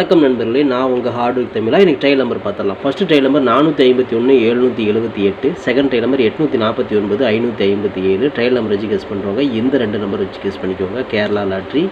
வணக்கம் நண்பர்களே நான் உங்கள் ஹார்ட் ஒர்க் தமிழா. எனக்கு ட்ரையல் நம்பர் பார்த்துடலாம். ஃபஸ்ட்டு ட்ரையல் நம்பர் நானூற்றி ஐம்பத்தி ஒன்று எழுநூற்றி எழுபத்தி எட்டு. செகண்ட் ட்ரையல் நம்பர் எட்நூற்றி நாற்பத்தி ஒன்பது ஐநூற்றி ஐம்பத்தி ஏழு ட்ரையல் நம்பர் வச்சு கெஸ் பண்ணுறவங்க இந்த ரெண்டு நம்பர் வச்சு கெஸ் பண்ணிக்கோங்க. கேரளா லாட்ரி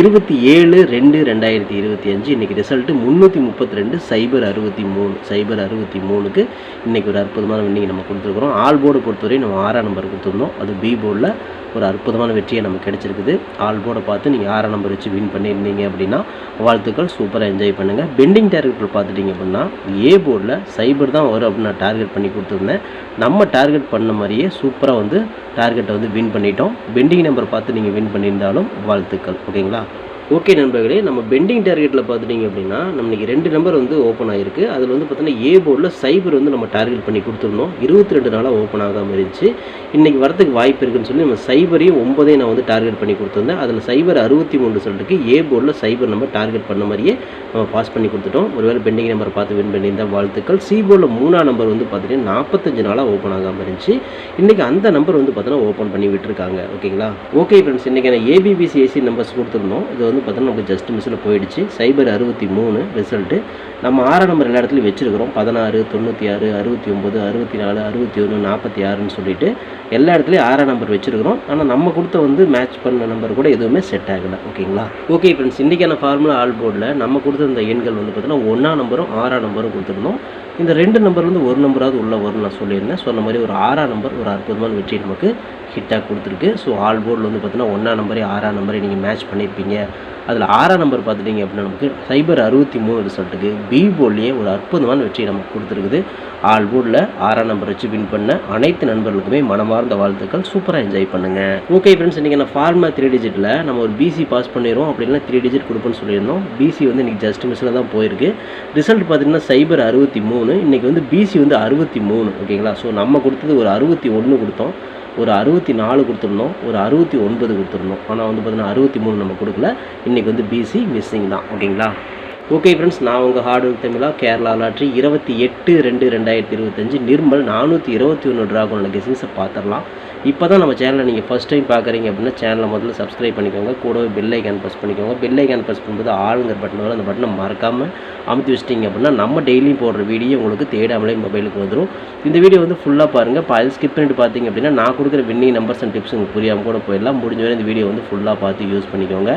இருபத்தி ஏழு ரெண்டு ரெண்டாயிரத்தி இருபத்தி அஞ்சு. இன்றைக்கி ரிசல்ட்டு முந்நூற்றி முப்பத்தி ரெண்டு சைபர் அறுபத்தி மூணு. சைபர் அறுபத்தி மூணுக்கு இன்றைக்கி ஒரு அற்புதமான வின்னிங் நம்ம கொடுத்துருக்குறோம். ஆல் போர்டு பொறுத்தவரை நம்ம ஆறாம் நம்பர் கொடுத்துருந்தோம். அது பி போர்டில் ஒரு அற்புதமான வெற்றியை நமக்கு கிடைச்சிருக்குது. ஆல் போர்டை பார்த்து நீங்கள் ஆறாம் நம்பர் வச்சு வின் பண்ணியிருந்தீங்க அப்படின்னா வாழ்த்துக்கள் சூப்பராக என்ஜாய் பண்ணுங்கள் பெண்டிங் டார்கெட்டில் பார்த்துட்டிங்க அப்படின்னா ஏ போர்டில் சைபர் தான் வரும் அப்படின்னு நான் டார்கெட் பண்ணி கொடுத்துருந்தேன். நம்ம டார்கெட் பண்ண மாதிரியே சூப்பராக வந்து டார்கெட்டை வந்து வின் பண்ணிட்டோம். பெண்டிங் நம்பர் பார்த்து நீங்கள் வின் பண்ணியிருந்தாலும் வாழ்த்துக்கள். ஓகேங்களா ஓகே நண்பர்களே நம்ம பெண்டிங் டார்கெட்டில் பார்த்துட்டிங்க அப்படின்னா நம்மளுக்கு ரெண்டு நம்பர் வந்து ஓப்பன் ஆகிருக்கு அதில் வந்து பார்த்தீங்கன்னா ஏ போர்டில் சைபர் வந்து நம்ம டார்கெட் பண்ணி கொடுத்துருந்தோம் இருபத்தி ரெண்டு நாளாக ஓப்பன் ஆகாமல் இருந்துச்சு. இன்றைக்கி வரதுக்கு வாய்ப்பு இருக்குன்னு சொல்லி நம்ம சைபரையும் ஒன்பதையும் நான் வந்து டார்கெட் பண்ணி கொடுத்துருந்தேன். அதில் சைபர் அறுபத்தி மூணு சொல்லிட்டு ஏ போர்டில் சைபர் நம்ம டார்கெட் பண்ண மாதிரியே நம்ம பாஸ் பண்ணி கொடுத்துட்டோம். ஒருவேளை பெண்டிங் நம்பர் பார்த்து வின் பண்ணியிருந்தால் வாழ்த்துக்கள். சி போர்டில் மூணாம் நம்பர் வந்து பார்த்தீங்கன்னா நாற்பத்தஞ்சு நாளாக ஓப்பன் ஆகாமல் இருந்துச்சு. இன்றைக்கி அந்த நம்பர் வந்து பார்த்தீங்கன்னா ஓப்பன் பண்ணி விட்டுருக்காங்க. ஓகேங்களா ஓகே ஃப்ரெண்ட்ஸ் இன்றைக்கி நான் ஏபிபிசிஏசி நம்பர்ஸ் கொடுத்துருந்தோம். இது வந்து பார்த்தீங்கன்னா நமக்கு ஜஸ்ட் மிஸ்ஸில் போயிடுச்சு. சைபர் அறுபத்தி மூணு ரிசல்ட்டு நம்ம ஆறாம் நம்பர் எல்லா இடத்துலையும் வச்சுருக்கிறோம். பதினாறு தொண்ணூற்றி ஆறு அறுபத்தி ஒம்பது அறுபத்தி நாலு அறுபத்தி ஒன்று நாற்பத்தி ஆறுன்னு சொல்லிட்டு எல்லா இடத்துலையும் ஆறாம் நம்பர் வச்சுருக்கிறோம். ஆனால் நம்ம கொடுத்த வந்து மேட்ச் பண்ண நம்பர் கூட எதுவுமே செட் ஆகலை. ஓகேங்களா? ஓகே ஃப்ரெண்ட்ஸ் இன்றைக்கான ஃபார்முலா ஆல் போர்டில் நம்ம கொடுத்த இந்த எண்கள் வந்து பார்த்தீங்கன்னா ஒன்றாம் நம்பரும் ஆறாம் நம்பரும் கொடுத்துருந்தோம் இந்த ரெண்டு நம்பர் வந்து ஒரு நம்பராவது உள்ள வரும் நான் சொல்லியிருந்தேன். சொன்ன மாதிரி ஒரு ஆறாம் நம்பர் ஒரு அற்புதமான வெற்றி நமக்கு ஹிட்டாக கொடுத்துருக்கு. ஸோ ஆல் போர்டில் வந்து பார்த்தீங்கன்னா ஒன்றாம் நம்பரே ஆறாம் நம்பரே நீங்கள் மேட்ச் பண்ணியிருப்பீங்க அதில் ஆறாம் நம்பர் பார்த்துட்டிங்க அப்படின்னா நமக்கு சைபர் அறுபத்தி மூணு ரிசல்ட்டுக்கு பி போர்ட்லேயே ஒரு அற்புதமான வெற்றி நமக்கு கொடுத்துருக்குது. ஆல் போர்டில் ஆறாம் நம்பர் வச்சு வின் பண்ண அனைத்து நண்பர்களுக்குமே மனமார்ந்த வாழ்த்துக்கள். சூப்பராக என்ஜாய் பண்ணுங்கள் ஓகே ஃப்ரெண்ட்ஸ் இன்றைக்கி நான் ஃபார்மா த்ரீ டிஜிட்டில் நம்ம ஒரு பிசி பாஸ் பண்ணிடுவோம் அப்படின்னா த்ரீ டிஜிட் கொடுப்போம்னு சொல்லியிருந்தோம். பிசி வந்து இன்றைக்கி ஜஸ்ட் மிஸ்ஸில் தான் போயிருக்கு. ரிசல்ட் பார்த்தீங்கன்னா சைபர் அறுபத்தி மூணு. இன்றைக்கி வந்து பிசி வந்து அறுபத்தி மூணு. ஓகேங்களா ஸோ நம்ம கொடுத்தது ஒரு அறுபத்தி ஒன்று கொடுத்தோம். ஒரு அறுபத்தி நாலு கொடுத்துருந்தோம் ஒரு அறுபத்தி ஒன்பது கொடுத்துருந்தோம் ஆனால் வந்து பார்த்தீங்கன்னா அறுபத்தி மூணு நம்ம கொடுக்கல. இன்றைக்கி வந்து பிசி மிஸ்ஸிங் தான். ஓகேங்களா? ஓகே ஃப்ரெண்ட்ஸ் நான் உங்கள் ஹார்ட் ஒர்க் தமிழா கேரளா லாட்ரி இருபத்தி எட்டு ரெண்டு ரெண்டாயிரத்தி இருபத்தஞ்சு நிர்மல் நானூற்றி இருபத்தி ஒன்று ட்ராகனோட கெஸிங்ஸை பார்த்துடலாம். இப்போ தான் நம்ம சேனலை நீங்கள் ஃபஸ்ட் டைம் பார்க்குறீங்க அப்படின்னா சேனலை முதல்ல சப்ஸ்கிரைப் பண்ணிக்கோங்க. கூடவே பெல் ஐக்கான் ப்ரெஸ் பண்ணிக்கோங்க. பெல் ஐக்கான் ப்ரெஸ் பண்ணும்போது ஆளுங்கிற பட்டன் வரும் அந்த பட்டனை மறக்காமல் அமுத்தி வச்சிட்டிங்க அப்படின்னா நம்ம டெய்லியும் போடுற வீடியோ உங்களுக்கு தேடாமலே மொபைலுக்கு வந்துடும் இந்த வீடியோ வந்து ஃபுல்லாக பாருங்கள் இப்போ அது ஸ்கிப் பண்ணிட்டு பார்த்தீங்க அப்படின்னா நான் கொடுக்குற வின்னிங் நம்பர்ஸ் அண்ட் டிப்ஸ் உங்களுக்கு புரியாமல் கூட போயிடலாம். முடிஞ்ச வரை இந்த வீடியோ வந்து ஃபுல்லாக பார்த்து யூஸ் பண்ணிக்கோங்க.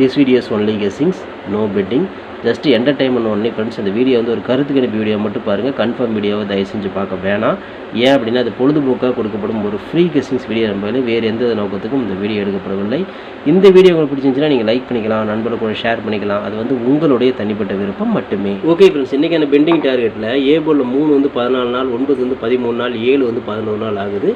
This videos only guessings no betting just entertainment only friends இந்த வீடியோ வந்து ஒரு கருத்து கணிப்பு வீடியோ மட்டும் பாருங்கள் கன்ஃபார்ம் வீடியோவை தயவு செஞ்சு பார்க்க வேணாம். ஏன் அப்படின்னா அது பொழுதுபோக்காக கொடுக்கப்படும் ஒரு ஃப்ரீ கெஸ்டிங்ஸ் வீடியோ நம்பளே வேறு எந்த நோக்கத்துக்கும் இந்த வீடியோ எடுக்கப்படவில்லை. இந்த வீடியோ உங்களுக்கு பிடிச்சிருந்துச்சுன்னா நீங்கள் லைக் பண்ணிக்கலாம் நண்பர்கள் கூட ஷேர் பண்ணிக்கலாம். அது வந்து உங்களுடைய தனிப்பட்ட விருப்பம் மட்டுமே. ஓகே ஃப்ரெண்ட்ஸ் இன்றைக்கான பெண்டிங் டார்கெட்டில் ஏ போலில் மூணு வந்து பதினாலு நாள் ஒன்பது வந்து பதிமூணு நாள் ஏழு வந்து பதினோரு நாள் ஆகுது.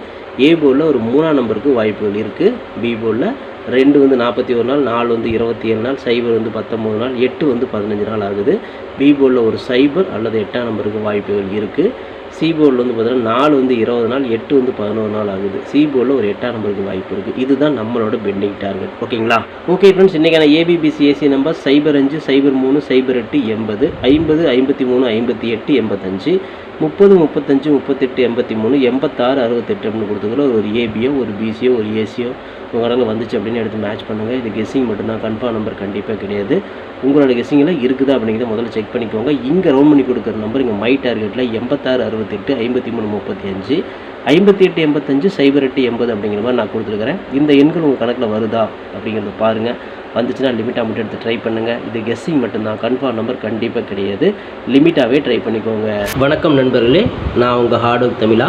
ஏ போலில் ஒரு மூணாம் நம்பருக்கு வாய்ப்புகள் இருக்குது பி போலில் ரெண்டு வந்து நாற்பத்தி ஒரு நாள் நாலு வந்து இருபத்தி ஏழு நாள் சைபர் வந்து பத்தொம்போது நாள் எட்டு வந்து பதினஞ்சு நாள் ஆகுது. பி ஒரு சைபர் அல்லது எட்டாம் நம்பருக்கு வாய்ப்புகள் இருக்குது சி போர்டில் வந்து பார்த்தீங்கன்னா நாலு வந்து இருபது நாள் எட்டு வந்து பதினோரு நாள் ஆகுது. சி போர்டில் ஒரு எட்டாம் நம்பருக்கு வாய்ப்பு இருக்குது இதுதான் நம்மளோட பெண்டிங் டார்கெட் ஓகேங்களா? ஓகே ஃப்ரெண்ட்ஸ் இன்றைக்கான ஏபிபிசி ஏசி நம்பர் சைபர் அஞ்சு சைபர் மூணு சைபர் எட்டு எண்பது ஐம்பது ஐம்பத்தி மூணு ஐம்பத்தி எட்டு எண்பத்தஞ்சு முப்பது முப்பத்தஞ்சு முப்பத்தெட்டு எண்பத்தி மூணு எண்பத்தாறு அறுபத்தெட்டு அப்படின்னு கொடுத்துக்கிறோம் ஒரு ஏபியோ ஒரு பிசியோ ஒரு ஏசியோ உங்கள் இடங்கள் வந்துச்சு அப்படின்னு எடுத்து மேட்ச் பண்ணுங்கள் இது கெஸ்ஸிங் மட்டும்தான். கன்ஃபார்ம் நம்பர் கண்டிப்பாக கிடையாது. உங்களோட கெஸ்ஸிங்கில் இருக்குதா அப்படிங்கிறத முதல்ல செக் பண்ணிக்கோங்க. இங்கே ரவுண்ட் பண்ணி கொடுக்குற நம்பர் இங்கே மை டார்கெட்டில் எண்பத்தாறு அறுபத்தி எண்பத்தெட்டு ஐம்பத்தி மூணு முப்பத்தி அஞ்சு ஐம்பத்தி எட்டு எண்பத்தஞ்சு சைபர் எட்டு எண்பது அப்படிங்கிற மாதிரி நான் கொடுத்துருக்குறேன். இந்த எண்கள் உங்கள் கணக்கில் வருதா அப்படிங்கிறத பாருங்கள் வந்துச்சுன்னா லிமிட்டாக மட்டும் எடுத்து ட்ரை பண்ணுங்கள் இது கெஸ்ஸிங் மட்டும்தான். கன்ஃபார்ம் நம்பர் கண்டிப்பாக கிடையாது. லிமிட்டாகவே ட்ரை பண்ணிக்கோங்க. வணக்கம் நண்பர்களே. நான் உங்கள் ஹார்ட் ஒர்க் தமிழா.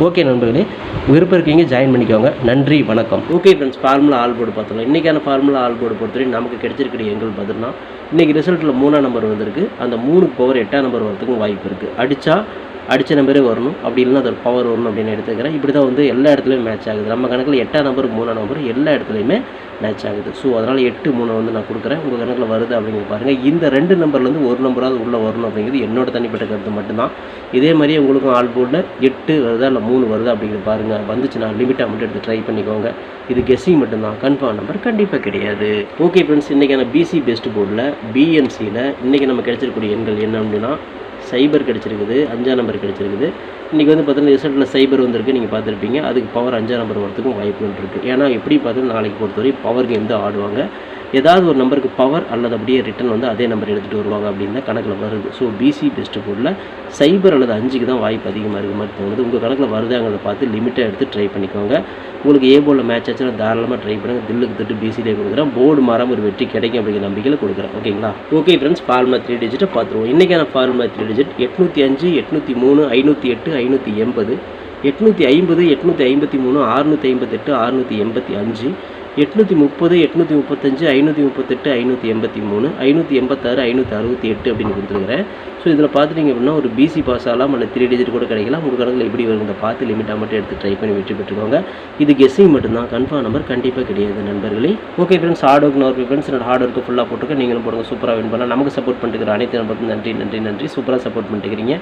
ஓகே நண்பர்களே விருப்பம் இருக்கீங்க ஜாயின் பண்ணிக்கோங்க. நன்றி வணக்கம். Okay friends formula all board பார்த்தோம் இன்றைக்கான ஃபார்முலா ஆல் போர்டு பொறுத்தவரை நமக்கு கிடைச்சிருக்கிற எங்கள் பார்த்தோம்னா இன்றைக்கி ரிசல்ட்டில் மூணாம் நம்பர் வந்திருக்கு. அந்த மூணு பவர் எட்டாம் நம்பர் வரதுக்கும் வாய்ப்பு இருக்குது அடித்தா அடித்த நம்பரே வரணும். அப்படி இல்லைன்னா அது ஒரு பவர் வரணும் அப்படின்னு எடுத்துக்கிறேன். இப்படி தான் வந்து எல்லா இடத்துலையும் மேட்ச் ஆகுது. நம்ம கணக்கில் எட்டாம் நம்பர் மூணாம் நம்பர் எல்லா இடத்துலையுமே மேட்ச் ஆகுது. ஸோ அதனால் எட்டு மூணு வந்து நான் கொடுக்குறேன். உங்கள் கணக்கில் வருது அப்படிங்கிறது பாருங்கள் இந்த ரெண்டு நம்பர்லேருந்து ஒரு நம்பராவது உள்ளே வரணும் அப்படிங்கிறது என்னோட தனிப்பட்ட கருத்து மட்டும்தான். இதே மாதிரியே உங்களுக்கும் ஆல் போர்டில் எட்டு வருதா இல்லை மூணு வருதா அப்படிங்கிறது பாருங்கள் வந்துச்சுன்னா லிமிட்டாக மட்டும் எடுத்து ட்ரை பண்ணிக்கோங்க. இது கெஸ்ஸிங் மட்டும்தான். கன்ஃபார்ம் நம்பர் கண்டிப்பாக கிடையாது. ஓகே ஃப்ரெண்ட்ஸ் இன்றைக்கான பிசி பெஸ்ட் போர்டில் பிஎன்சியில் இன்றைக்கி நம்ம கிடைச்சிருக்கக்கூடிய எண்கள் என்ன அப்படின்னா சைபர் கிடச்சிருக்குது அஞ்சாம் நம்பர் கிடச்சிருக்குது. இன்றைக்கி வந்து பார்த்தீங்கன்னா ரிசல்ட்டில் சைபர் வந்திருக்கு நீங்கள் பார்த்துருப்பீங்க. அதுக்கு பவர் அஞ்சாம் நம்பர் வரத்துக்கும் வாய்ப்புகள் இருக்குது ஏன்னா எப்படி பார்த்தீங்கன்னா நாளைக்கு பொறுத்தவரை பவர் கேம் தான் ஆடுவாங்க. ஏதாவது ஒரு நம்பருக்கு பவர் அல்லது அப்படியே ரிட்டன் வந்து அதே நம்பர் எடுத்துகிட்டு வருவாங்க அப்படின்னு தான் கணக்கில் வருது. ஸோ பிசி பெஸ்ட் போர்டில் சைபர் அல்லது அஞ்சுக்கு தான் வாய்ப்பு அதிகமாக இருக்க மாதிரி தோணுது. உங்கள் கணக்கில் வருதாங்கிறத பார்த்து லிமிட்டாக எடுத்து ட்ரை பண்ணிக்கோங்க. உங்களுக்கு ஏ போர்டில் மேட்ச் ஆச்சுன்னா தாராளமாக ட்ரை பண்ணுங்கள் தில்லுக்கு திட்டு பிசிலே கொடுக்குறேன். போர்டு மாறாமல் ஒரு வெற்றி கிடைக்கும் அப்படிங்கிற நம்பிக்கையில் கொடுக்குறேன். ஓகேங்களா ஓகே ஃப்ரெண்ட்ஸ் ஃபார்மா த்ரீ டிஜிட்டை பார்த்துருவோம். இன்றைக்கான ஃபார்மா த்ரீ டிஜிட் எட்நூற்றி அஞ்சு எட்நூற்றி மூணு ஐநூற்றி எட்டு ஐநூற்றி எண்பது எட்நூற்றி ஐம்பது எட்நூற்றி ஐம்பத்தி மூணு அறுநூற்றி ஐம்பத்தெட்டு அறுநூற்றி எண்பத்தி அஞ்சு எட்நூற்றி முப்பது எட்நூற்றி முப்பத்தஞ்சு ஐநூற்றி முப்பத்தெட்டு ஐநூற்றி எண்பத்தி மூணு ஐநூற்றி எண்பத்தாறு ஐநூற்றி அறுபத்தி எட்டு அப்படின்னு கொடுத்துருக்குறேன். ஸோ இதில் பார்த்துட்டிங்க அப்படின்னா ஒரு பிசி பாஸ் ஆகலாம் அல்ல த்ரீ டிஜிட் கூட கிடைக்கலாம். உங்கள் கணக்கில் எப்படி வருங்க பார்த்து லிமிட்டாக மட்டும் எடுத்து ட்ரை பண்ணி வெற்றி பெற்றுக்கோங்க. இது கெஸ்ஸிங் மட்டும்தான். கன்ஃபார்ம் நம்பர் கண்டிப்பாக கிடையாது நண்பர்களே. Okay friends hard work nor friends என்னோட ஹார்ட் ஒர்க்கு ஃபுல்லாக போட்டுக்க நீங்களும் போடுங்க சூப்பராக வின் பண்ணலாம். நமக்கு சப்போர்ட் பண்ணிட்டு அனைத்து நம்பருக்கும் நன்றி நன்றி நன்றி. சூப்பராக சப்போர்ட் பண்ணிட்டுக்கிறீங்க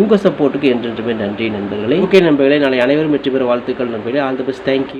உங்கள் சப்போர்ட்டுக்கு என்றென்றுமே நன்றி நண்பர்களே. ஓகே நண்பர்களே நாளை அனைவரும் வெற்றி பெற வாழ்த்துக்கள் நண்பர்களே. All the best thank you